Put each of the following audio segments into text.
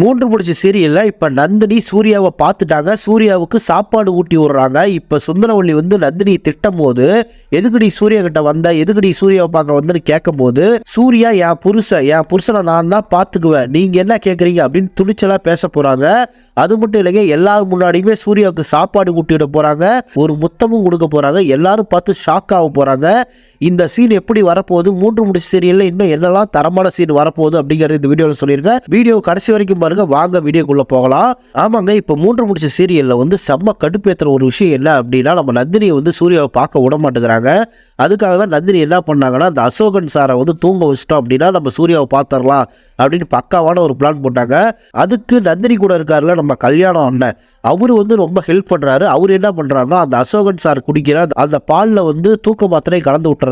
மூன்று முடிச்ச சீரியலில் இப்போ நந்தினி சூர்யாவை பார்த்துட்டாங்க. சூர்யாவுக்கு சாப்பாடு ஊட்டி விடுறாங்க. இப்போ சுந்தரவள்ளி வந்து நந்தினி திட்டம் போது எதுக்குடி சூர்யா கிட்ட வந்த? எதுக்குடி சூர்யாவை பார்க்க வந்தேன்னு கேட்கும் போது சூர்யா என் புருஷன் என் புருஷனை நான் தான் பார்த்துக்குவேன். நீங்கள் என்ன கேட்குறீங்க? அப்படின்னு துணிச்சலாக பேச போகிறாங்க அது மட்டும் இல்லைங்க எல்லாரும் முன்னாடியுமே சூர்யாவுக்கு சாப்பாடு ஊட்டி விட போகிறாங்க ஒரு முத்தமும் கொடுக்க போகிறாங்க எல்லாரும் பார்த்து ஷாக் ஆக போகிறாங்க இந்த சீன் எப்படி வரப்போகுது? மூன்று முடிச்சு சீரியல்ல இன்னும் என்னெல்லாம் தரமான சீன் வரப்போகுது அப்படிங்கறது இந்த வீடியோவில் சொல்லியிருக்கேன். வீடியோ கடைசி வரைக்கும் பாருங்க. வாங்க வீடியோக்குள்ள போகலாம். ஆமாங்க இப்போ மூன்று முடிச்ச சீரியல்ல வந்து செம்ம கடுப்பேற்றுற ஒரு விஷயம் என்ன அப்படின்னா நம்ம நந்தினியை வந்து சூர்யாவை பார்க்க விட மாட்டேங்கிறாங்க. அதுக்காக தான் நந்தினி என்ன பண்ணாங்கன்னா அந்த அசோகன் சாரை வந்து தூங்க வச்சிட்டோம் அப்படின்னா நம்ம சூர்யாவை பார்த்துடலாம் அப்படின்னு பக்காவான ஒரு பிளான் போட்டாங்க. அதுக்கு நந்தினி கூட இருக்காருல நம்ம கல்யாணம் அண்ணன். அவர் வந்து ரொம்ப ஹெல்ப் பண்ணுறாரு அவர் என்ன பண்ணுறாருன்னா அந்த அசோகன் சார் குடிக்கிற அந்த- அந்த பாலில் வந்து தூக்க மாத்திரை கலந்து விட்டுறாரு.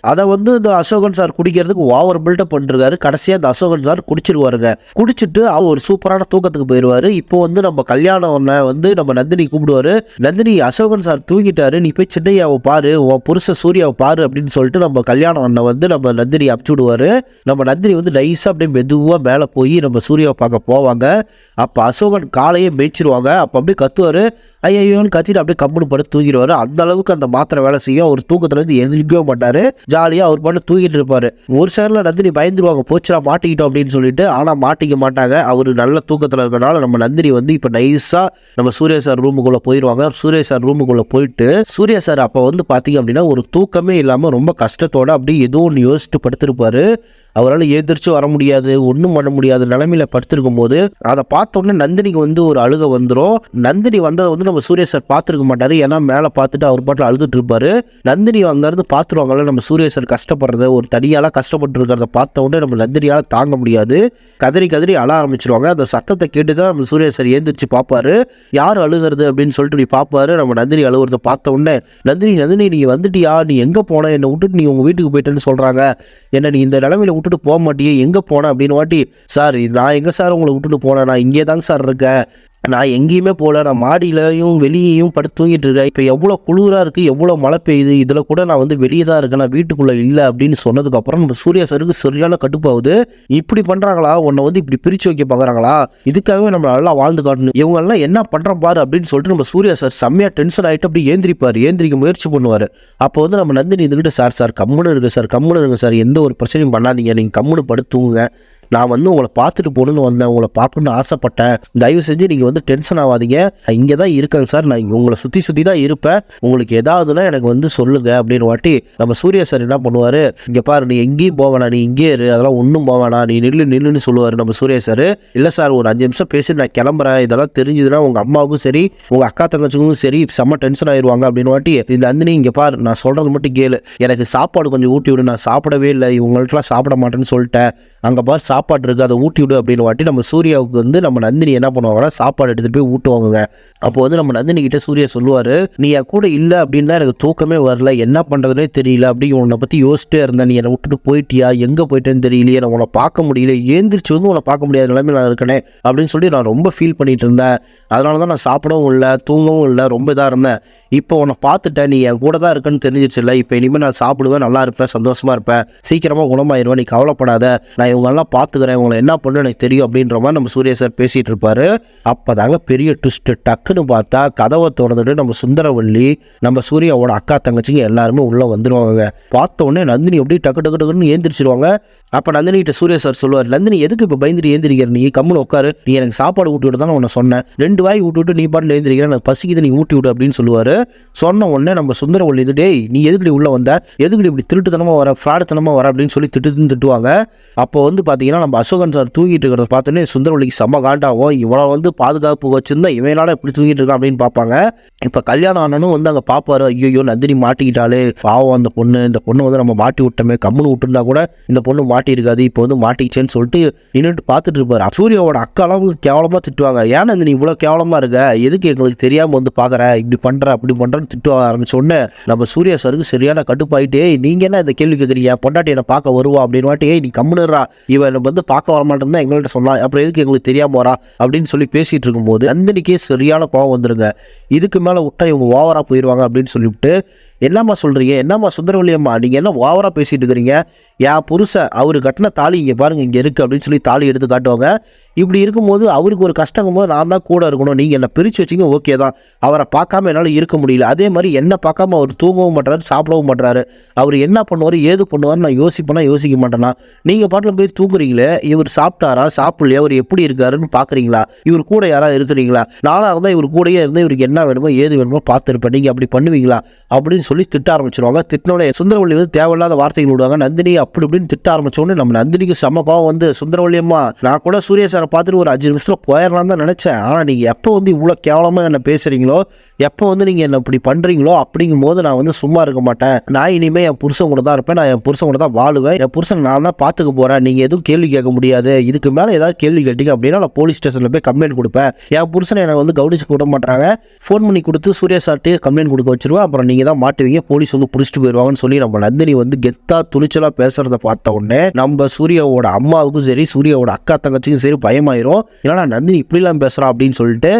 அதை வந்து இந்த அசோகன் சார் குடிக்கிறதுக்கு ஓவர் பில்டப் பண்ணிருக்காரு கடைசியாக அந்த அசோகன் சார் குடிச்சிருவாருங்க. குடிச்சிட்டு அவர் ஒரு சூப்பரான தூக்கத்துக்கு போயிடுவாரு இப்போ வந்து நம்ம கல்யாணம் வந்து நம்ம நந்தினி கூப்பிடுவாரு. நந்தினி அசோகன் சார் தூங்கிட்டாரு. நீ போய் சின்னையாவை பாரு. உன் புருஷ சூர்யாவை பாரு. அப்படின்னு சொல்லிட்டு நம்ம கல்யாணம் அண்ணன் வந்து நம்ம நந்தினி அமுச்சு விடுவாரு. நம்ம நந்தினி வந்து நைஸாக அப்படியே மெதுவாக மேலே போய் நம்ம சூர்யாவை பார்க்க போவாங்க. அப்போ அசோகன் காலையே மேய்ச்சிருவாங்க. அப்போ அப்படியே கத்துவார். ஐயோன்னு கத்திட்டு அப்படியே கம்முன்னு படுத்து தூங்கிடுவார். அந்த அளவுக்கு அந்த மாத்திரை வேலை செய்யும். ஒரு தூக்கத்துலேருந்து எதிர்க்கவே மாட்டார். ஜாலியாக அவர் பாட்டு தூங்கிட்டு இருப்பார். ஒரு சேரில் நந்தினி பயந்துருவாங்க போச்சுரா மாட்டிக்கிட்டோம் அப்படின்னு சொல்லிட்டு. ஆனால் மாட்டிக்க மாட்டாங்க. அவர் நல்ல தூக்கத்தில் இருக்கனால நம்ம நந்தினி வந்து இப்போ நைஸாக நம்ம சூரிய சார் ரூமுக்குள்ளே போயிடுவாங்க சூரிய சார் ரூமுக்குள்ளே போயிட்டு சூரிய சார் அப்போ வந்து பார்த்தீங்க அப்படின்னா ஒரு தூக்கமே இல்லாமல் ரொம்ப கஷ்டத்தோட அப்படியே ஏதோ ஒன்று யோசிச்சு படுத்திருப்பாரு. அவரால் எதிர்த்து வர முடியாது ஒன்றும் பண்ண முடியாது நிலமையில படுத்திருக்கும் போது. அதை பார்த்தோன்னே நந்தினிக்கு வந்து ஒரு அழுக வந்துடும் நந்தினி வந்ததை வந்து நம்ம சூரிய சார் பார்த்துருக்க மாட்டாரு. ஏன்னா மேலே பார்த்துட்டு அவர் பாட்டில் அழுதுட்டு இருப்பாரு. நந்தினி அங்கேருந்து பார்த்துருவாங்க. பார்த்துருவாங்கல்ல நம்ம சூரியசர் சார் கஷ்டப்படுறத ஒரு தனியால் கஷ்டப்பட்டுருக்கிறத பார்த்த உடனே நம்ம நந்தினியால் தாங்க முடியாது. கதறி கதறி அழ ஆரம்பிச்சிருவாங்க. அந்த சத்தத்தை கேட்டு தான் நம்ம சூர்யா சார் ஏந்திரிச்சு பார்ப்பாரு யார் அழுகிறது அப்படின்னு சொல்லிட்டு நீ பார்ப்பாரு நம்ம நந்தினி அழுகுறத பார்த்த உடனே நந்தினி நந்தினி நீ வந்துட்டியா? நீ எங்கே போன? என்னை விட்டுட்டு நீ உங்கள் வீட்டுக்கு போயிட்டேன்னு சொல்கிறாங்க என்ன நீ இந்த நிலமையில விட்டுட்டு போக மாட்டியே? எங்கே போன? அப்படின்னு வாட்டி சார் நான் எங்கே சார் உங்களை விட்டுட்டு போனேன்? நான் இங்கே தாங்க சார் இருக்கேன். நான் எங்கேயுமே போகல. நான் மாடியிலையும் வெளியேயும் படுத்து தூங்கிட்டு இருக்கேன். இப்போ எவ்வளோ குளிராக இருக்குது எவ்வளோ மழை பெய்யுது? இதில் கூட நான் வந்து வெளியே தான் இருக்கேன் நான் வீட்டுக்குள்ளே இல்லை அப்படின்னு சொன்னதுக்கப்புறம் நம்ம சூர்யா சருக்கு சரியான கட்டுப்பாகுது இப்படி பண்ணுறாங்களா உன்னை வந்து இப்படி பிரித்து வைக்க பார்க்குறாங்களா இதுக்காகவே நம்ம நல்லா வாழ்ந்து காட்டணும். இவங்கெல்லாம் என்ன பண்ணுறோம் பாரு அப்படின்னு சொல்லிட்டு நம்ம சூர்யா சார் செம்மையாக டென்ஷன் ஆகிட்டு அப்படி ஏந்திரிப்பார். ஏந்திரிக்க முயற்சி பண்ணுவார். அப்போ வந்து நம்ம நந்தினி இதுக்கிட்ட சார் சார் கம்முன்னு இருக்கு சார் கம்முன்னு இருங்க சார். எந்த ஒரு பிரச்சனையும் பண்ணாதீங்க. நீங்கள் கம்முன்னு படுத்துங்க நான் வந்து உங்களை பார்த்துட்டு போகணுன்னு வந்தேன் உங்களை பார்க்கணுன்னு ஆசைப்பட்டேன். தயவு செஞ்சு நீங்கள் வந்து டென்ஷன் ஆகாதீங்க. இங்கே தான் இருக்கேங்க சார். நான் உங்களை சுற்றி சுற்றி தான் இருப்பேன். உங்களுக்கு ஏதாவதுன்னா எனக்கு வந்து சொல்லுங்க அப்படின்னு வாட்டி நம்ம சூர்யா சார் என்ன பண்ணுவார்? இங்கே பாரு நீ எங்கேயும் போவேணா நீ இங்கே இரு. அதெல்லாம் ஒன்றும் போவேணா நீ நில்லு நில்லுன்னு சொல்லுவார் நம்ம சூர்யா சார். இல்லை சார் ஒரு அஞ்சு நிமிஷம் பேசி நான் கிளம்புறேன். இதெல்லாம் தெரிஞ்சதுன்னா உங்கள் அம்மாவுக்கும் சரி உங்கள் அக்கா தங்கச்சிக்கும் சரி செம்ம டென்ஷன் ஆயிடுவாங்க அப்படின்னு வாட்டி இந்த அந்தினி இங்கே பாரு நான் சொல்கிறது மட்டும் கேளு. எனக்கு சாப்பாடு கொஞ்சம் ஊட்டி விடு. நான் சாப்பிடவே இல்லை. இவங்கள்ட்டலாம் சாப்பிட மாட்டேன்னு சொல்லிட்டேன். அங்கே பாரு சாப்பிட சாப்பாடு இருக்குது அதை ஊட்டி விடு அப்படின்னு வாட்டி நம்ம சூர்யாவுக்கு வந்து நம்ம நந்தினி என்ன பண்ணுவாங்கன்னா சாப்பாடு எடுத்துகிட்டு போய் ஊட்டுவாங்க அப்போ வந்து நம்ம நந்தினி கிட்ட சூர்யா சொல்லுவார் நீ என் கூட இல்லை அப்படின்னு தான் எனக்கு தூக்கமே வரல. என்ன பண்ணுறதுனே தெரியல. அப்படி உன்னை பற்றி யோசிச்சிட்டே இருந்தேன். நீ என்னை விட்டுட்டு போயிட்டியா? எங்கே போயிட்டேன்னு தெரியலையே. நான் உன்னை பார்க்க முடியல. ஏந்திரிச்சு வந்து உன்னை பார்க்க முடியாத நிலைமை நான் இருக்கனே அப்படின்னு சொல்லி நான் ரொம்ப ஃபீல் பண்ணிகிட்டு இருந்தேன். அதனால தான் நான் சாப்பிடவும் இல்லை தூங்கவும் இல்லை ரொம்ப இதாக இருந்தேன். இப்போ உன்னை பார்த்துட்டேன். நீ என் கூட தான் இருக்குன்னு தெரிஞ்சிச்சு இல்லை. இப்போ இனிமேல் நான் சாப்பிடுவேன் நல்லா இருப்பேன் சந்தோஷமாக இருப்பேன். சீக்கிரமாக குணமாயிருவேன். நீ கவலைப்படாத. நான் இவங்கெல்லாம் பார்த்து பார்த்துக்கிறேன் இவங்களை என்ன பண்ணு எனக்கு தெரியும் அப்படின்ற மாதிரி நம்ம சூரிய சார் பேசிகிட்டு இருப்பாரு. அப்போதாங்க பெரிய ட்விஸ்ட்டு டக்குன்னு பார்த்தா கதவை திறந்துட்டு நம்ம சுந்தரவள்ளி நம்ம சூர்யாவோட அக்கா தங்கச்சிங்க எல்லாருமே உள்ளே வந்துடுவாங்க பார்த்த உடனே நந்தினி அப்படியே டக்கு டக்கு டக்குன்னு ஏந்திரிச்சிருவாங்க. அப்போ நந்தினி கிட்ட சார் சொல்லுவார் நந்தினி எதுக்கு இப்போ பயந்துட்டு ஏந்திரிக்கிற நீ? கம்முன்னு உட்காரு. நீ எனக்கு சாப்பாடு ஊட்டி விட்டு தான் உன்னை சொன்னேன். ரெண்டு வாய் ஊட்டி விட்டு நீ பாட்டில் ஏந்திரிக்கிற எனக்கு பசிக்குது நீ ஊட்டி விடு அப்படின்னு சொல்லுவார். சொன்ன உடனே நம்ம சுந்தரவள்ளி இது டேய் நீ எதுக்குடி உள்ளே வந்த? எதுக்குடி இப்படி திருட்டுத்தனமாக வர ஃப்ராடுத்தனமாக வர? அப்படின்னு சொல்லி திட்டு திட்டுவாங்க. அப்போ வந்து பார்த்தீங்கன்னா நம்ம அசோகன் சார் தூங்கிட்டு இருக்கிறத பார்த்தோன்னே சுந்தரவழிக்கு செம்ம காண்டாகும் இவனை வந்து பாதுகாப்பு வச்சிருந்தா இவனால இப்படி தூங்கிட்டு இருக்கான் அப்படின்னு பார்ப்பாங்க. இப்போ கல்யாணம் ஆனனும் வந்து அங்கே பார்ப்பாரு ஐயோ நந்தினி மாட்டிக்கிட்டாலே பாவம் அந்த பொண்ணு இந்த பொண்ணு வந்து நம்ம மாட்டி விட்டோமே கம்முன்னு விட்டுருந்தா கூட இந்த பொண்ணு மாட்டி இருக்காது இப்போ வந்து மாட்டிக்கிச்சேன்னு சொல்லிட்டு நின்றுட்டு பார்த்துட்டு இருப்பார். சூர்யாவோட அக்காலாம் வந்து கேவலமாக திட்டுவாங்க. ஏன்னு நீ இவ்வளோ கேவலமாக இருக்க? எதுக்கு எங்களுக்கு தெரியாமல் வந்து பார்க்குற இப்படி பண்ணுற அப்படி பண்ணுறன்னு திட்டு ஆரம்பிச்ச உடனே நம்ம சூர்யா சாருக்கு சரியான கட்டுப்பாயிட்டே நீங்கள் என்ன இந்த கேள்வி கேட்குறீங்க பொண்டாட்டி என்னை பார்க்க வருவா அப்படின்னு வாட்டி "ஏய், நீ கம்முனுறா இவன் வந்து பார்க்க வர மாட்டேன்னு தான் எங்கள்கிட்ட சொன்னா. அப்புறம் எதுக்கு எங்களுக்கு தெரியாம வரா? அப்படின்னு சொல்லி பேசிட்டு இருக்கும்போது நந்தினிக்கே சரியான கோவம் வந்துருங்க. இதுக்கு மேலே விட்டா இவங்க ஓவராக போயிடுவாங்க அப்படின்னு சொல்லிவிட்டு என்னம்மா சொல்கிறீங்க என்னம்மா சுந்தரவல்லி அம்மா? நீங்கள் என்ன ஓவராக பேசிகிட்டு இருக்கிறீங்க? என் புருஷன் அவர் கட்டின தாலி இங்கே பாருங்க இங்கே இருக்குது அப்படின்னு சொல்லி தாலி எடுத்து காட்டுவாங்க. இப்படி இருக்கும்போது அவருக்கு ஒரு கஷ்டங்கும் போது நான் தான் கூட இருக்கணும். நீங்கள் என்னை பிரித்து வச்சிங்க ஓகே தான். அவரை பார்க்காம என்னால் இருக்க முடியல. அதே மாதிரி என்ன பார்க்காம அவர் தூங்கவும் மாட்டாரு சாப்பிடவும் மாட்டாரு அவர் என்ன பண்ணுவார் ஏது பண்ணுவார் நான் யோசிப்பேனா யோசிக்க மாட்டேனா? நீங்கள் பாட்டில் போய் தூங்குறீங்களே இவர் சாப்பிட்டாரா சாப்பிடலையா அவர் எப்படி இருக்காருன்னு பார்க்குறீங்களா இவர் கூட யாராவது இருக்கிறீங்களா? நானாக இருந்தால் இவர் கூடயே இருந்து இவருக்கு என்ன வேணுமோ ஏது வேணுமோ பார்த்துருப்பேன். நீங்கள் அப்படி பண்ணுவீங்களா? அப்படின்னு சொல்லி திட்ட ஆரம்பிச்சிருவாங்க. திட்டினோட சுந்தரவள்ளி வந்து தேவையில்லாத வார்த்தைகள் விடுவாங்க. நந்தினி அப்படி இப்படின்னு திட்ட ஆரம்பிச்ச உடனே நம்ம நந்தினிக்கு செம்ம கோவம் வந்து சுந்தரவள்ளி அம்மா நான் கூட சூரிய சாரை பார்த்துட்டு ஒரு அஞ்சு நிமிஷத்தில் போயிடலாம் தான் நினச்சேன். ஆனால் நீங்கள் எப்போ வந்து இவ்வளோ கேவலமாக என்ன பேசுகிறீங்களோ எப்போ வந்து நீங்கள் என்ன இப்படி பண்ணுறீங்களோ அப்படிங்கும் போது நான் வந்து சும்மா இருக்க மாட்டேன். நான் இனிமேல் என் புருஷன் கூட தான் இருப்பேன். நான் என் புருஷன் கூட தான் வாழுவேன். என் புருஷன் நான் தான் பார்த்துக்க போகிறேன் நீங்கள் எதுவும் கேள்வி கேட்க முடியாது. இதுக்கு மேலே ஏதாவது கேள்வி கேட்டீங்க அப்படின்னா நான் போலீஸ் ஸ்டேஷனில் போய் கம்ப்ளைண்ட் கொடுப்பேன். என் புருஷனை எனக்கு வந்து கவனிச்சு விட மாட்டாங்க. ஃபோன் பண்ணி கொடுத்து சூர்யா சார்ட்டு கம்ப்ளைண்ட் கொடுக்க வச்சிருவேன். அப்புறம் நீங்கள் தான் மாட்டுவீங்க. போலீஸ் வந்து பிடிச்சிட்டு போயிடுவாங்கன்னு சொல்லி நம்ம நந்தினி வந்து கெத்தா துணிச்சலாக பேசுகிறத பார்த்த உடனே நம்ம சூர்யாவோட அம்மாவுக்கும் சரி சூர்யாவோட அக்கா தங்கச்சிக்கும் சரி பயமாயிரும். ஏன்னா நந்தினி இப்படிலாம் பேசுகிறான் அப்படின்னு சொல்லிட்டு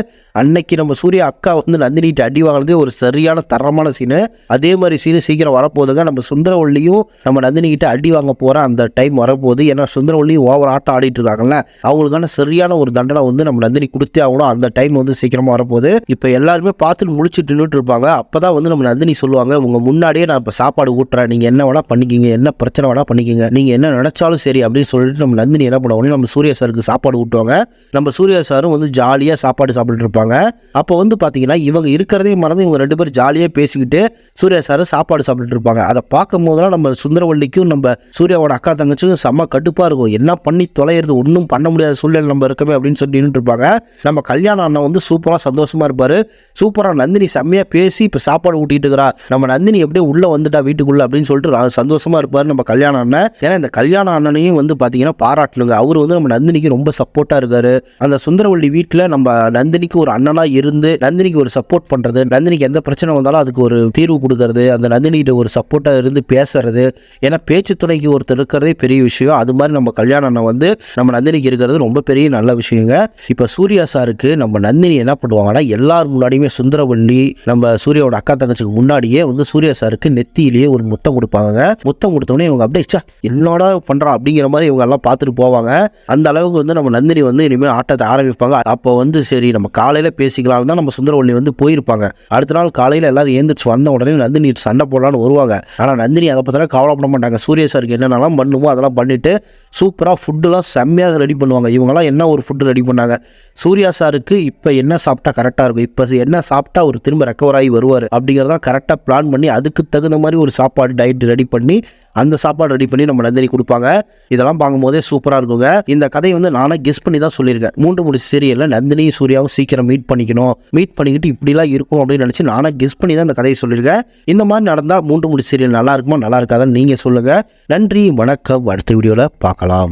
அன்னைக்கு நம்ம சூர்யா அக்கா வந்து நந்தினிட்டு அடி வாங்கினதே ஒரு சரியான தரமான சீனு அதே மாதிரி சீனு சீக்கிரம் வரப்போதுங்க நம்ம சுந்தரவள்ளியும் நம்ம நந்தினி கிட்ட அடி வாங்க போகிற அந்த டைம் வரப்போகுது. ஏன்னா சுந்தரவள்ளியும் ஓவர் ஆட்டம் ஆடிட்டு இருக்காங்கல்ல அவங்களுக்கான சரியான ஒரு தண்டனை வந்து நம்ம நந்தினி கொடுத்தே ஆகணும். அந்த டைம் வந்து சீக்கிரமாக வரப்போகுது. இப்போ எல்லாருமே பார்த்துட்டு முடிச்சுட்டு நின்றுட்டு இருப்பாங்க. அப்போ தான் வந்து நம்ம நந்தினி சொல்லுவாங்க உங்க முன்னாடியே நான் இப்போ சாப்பாடு ஊட்டுறேன். நீங்கள் என்ன வேணால் பண்ணிக்கிங்க. என்ன பிரச்சனை வேணால் பண்ணிக்கிங்க. நீங்கள் என்ன நினச்சாலும் சரி அப்படின்னு சொல்லிட்டு நம்ம நந்தினி என்ன பண்ணுவாங்க? நம்ம சூர்யா சாருக்கு சாப்பாடு ஊட்டுவாங்க. நம்ம சூர்யா சாரும் வந்து ஜாலியாக சாப்பாடு சாப்பிட்டுட்டு இருப்பாங்க. அப்போ வந்து பார்த்தீங்கன்னா இவங்க இருக்கிறதே மறந்து இவங்க ரெண்டு பேரும் ஜாலியாக பேசிக்கிட்டு சூர்யா சார் சாப்பாடு சாப்பிட்டுட்டு இருப்பாங்க. அதை பார்க்கும் போதெல்லாம் நம்ம சுந்தரவள்ளிக்கும் நம்ம சூர்யாவோட அக்கா தங்கச்சிக்கும் செம்ம கடுப்பாக இருக்கும். என்ன பண்ணி தொலைகிறது? ஒன்றும் பண்ண முடியாத சூழ்நிலை நம்ம இருக்கமே அப்படின்னு சொல்லி இருப்பாங்க. நம்ம கல்யாணம் அண்ணன் வந்து சூப்பராக சந்தோஷமா இருப்பார். சூப்பராக நந்தினி செம்மையாக பேசி இப்போ சாப்பாடு ஊட்டிட்டு இருக்கிறா. நம்ம நந்தினி எப்படியே உள்ளே வந்துட்டா வீட்டுக்குள்ளே அப்படின்னு சொல்லிட்டு சந்தோஷமாக சந்தோஷமா இருப்பார் நம்ம கல்யாண அண்ணன். ஏன்னா இந்த கல்யாண அண்ணனையும் வந்து பார்த்தீங்கன்னா பாராட்டணுங்க அவர் வந்து நம்ம நந்தினிக்கு ரொம்ப சப்போர்ட்டாக இருக்காரு. அந்த சுந்தரவள்ளி வீட்டில் நம்ம நந்தினிக்கு ஒரு அண்ணனாக இருந்து நந்தினிக்கு ஒரு சப்போர்ட் பண்ணுறது நந்தினிக்கு எந்த பிரச்சனை வந்தாலும் அதுக்கு ஒரு தீர்வு கொடுக்கறது அந்த நந்தினிகிட்ட ஒரு சப்போர்ட்டாக இருந்து பேசுறது. ஏன்னா பேச்சு துணைக்கு ஒருத்தர் இருக்கிறதே பெரிய விஷயம். அது மாதிரி நம்ம கல்யாண அண்ணன் வந்து நம்ம நந்தினிக்கு இருக்கிறது ரொம்ப பெரிய நல்ல விஷயங்க. இப்போ சூர்யா சாருக்கு நம்ம நந்தினி என்ன பண்ணுவாங்கன்னா எல்லார் முன்னாடியுமே சுந்தரவள்ளி நம்ம சூர்யாவோட அக்கா தங்கச்சிக்கு முன்னாடியே வந்து சூர்யா சாருக்கு நெத்தியிலேயே ஒரு முத்தம் கொடுப்பாங்க முத்தம் கொடுத்தோடனே இவங்க அப்படியே ச்சே என்னடா பண்ணுறா அப்படிங்கிற மாதிரி இவங்க எல்லாம் பார்த்துட்டு போவாங்க. அந்த அளவுக்கு வந்து நம்ம நந்தினி வந்து இனிமேல் ஆட்டத்தை ஆரம்பிப்பாங்க. அப்போ வந்து சரி நம்ம காலையில் பேசிக்கலாம் தான் நம்ம சுந்தரவள்ளி வந்து போயிருப்பாங்க. அடுத்த நாள் காலையில் எல்லாரும் ஏந்திரிச்சு வந்த உடனே நந்தினி சண்டை போடலான்னு வருவாங்க. ஆனால் நந்தினி அதை பார்த்தாலே கவலைப்பட மாட்டாங்க. சூர்யா சாருக்கு என்னென்னலாம் பண்ணுமோ அதெல்லாம் பண்ணிட்டு சூப்பராக ஃபுட்டுலாம் செம்மையாக ரெடி பண்ணுவாங்க. இவங்கெல்லாம் என்ன ஒரு ஃபுட்டு ரெடி பண்ணாங்க? சூர்யா சாருக்கு இப்போ என்ன சாப்பிட்டா கரெக்டாக இருக்கும்? இப்போ என்ன சாப்பிட்டா அவர் திரும்ப ரெக்கவர் ஆகி வருவார்? அப்படிங்கிறதான் கரெக்டாக பிளான் பண்ணி அதுக்கு தகுந்த மாதிரி ஒரு சாப்பாடு டயட் ரெடி பண்ணி அந்த சாப்பாடு ரெடி பண்ணி நம்ம நந்தினி கொடுப்பாங்க. இதெல்லாம் பார்க்கும்போதே சூப்பராக இருக்குங்க. இந்த கதையை வந்து நானே கெஸ் பண்ணி தான் சொல்லியிருக்கேன். மூன்று முடிச்சு சீரியலில் நந்தினி சூர்யாவும் சீக்கிரம் மீட் பண்ணிக்கணும். மீட் பண்ணிக்கிட்டு இப்படிலாம் இருக்கும் அப்படின்னு நினச்சி நானே கெஸ் பண்ணி தான் இந்த கதையை சொல்லியிருக்கேன். இந்த மாதிரி நடந்தால் மூன்று முடிச்சு சீரியல் நல்லா இருக்குமா நல்லா இருக்காதான்னு நீங்கள் சொல்லுங்கள் நன்றி வணக்கம். அடுத்த வீடியோவில் பார்க்கலாம்.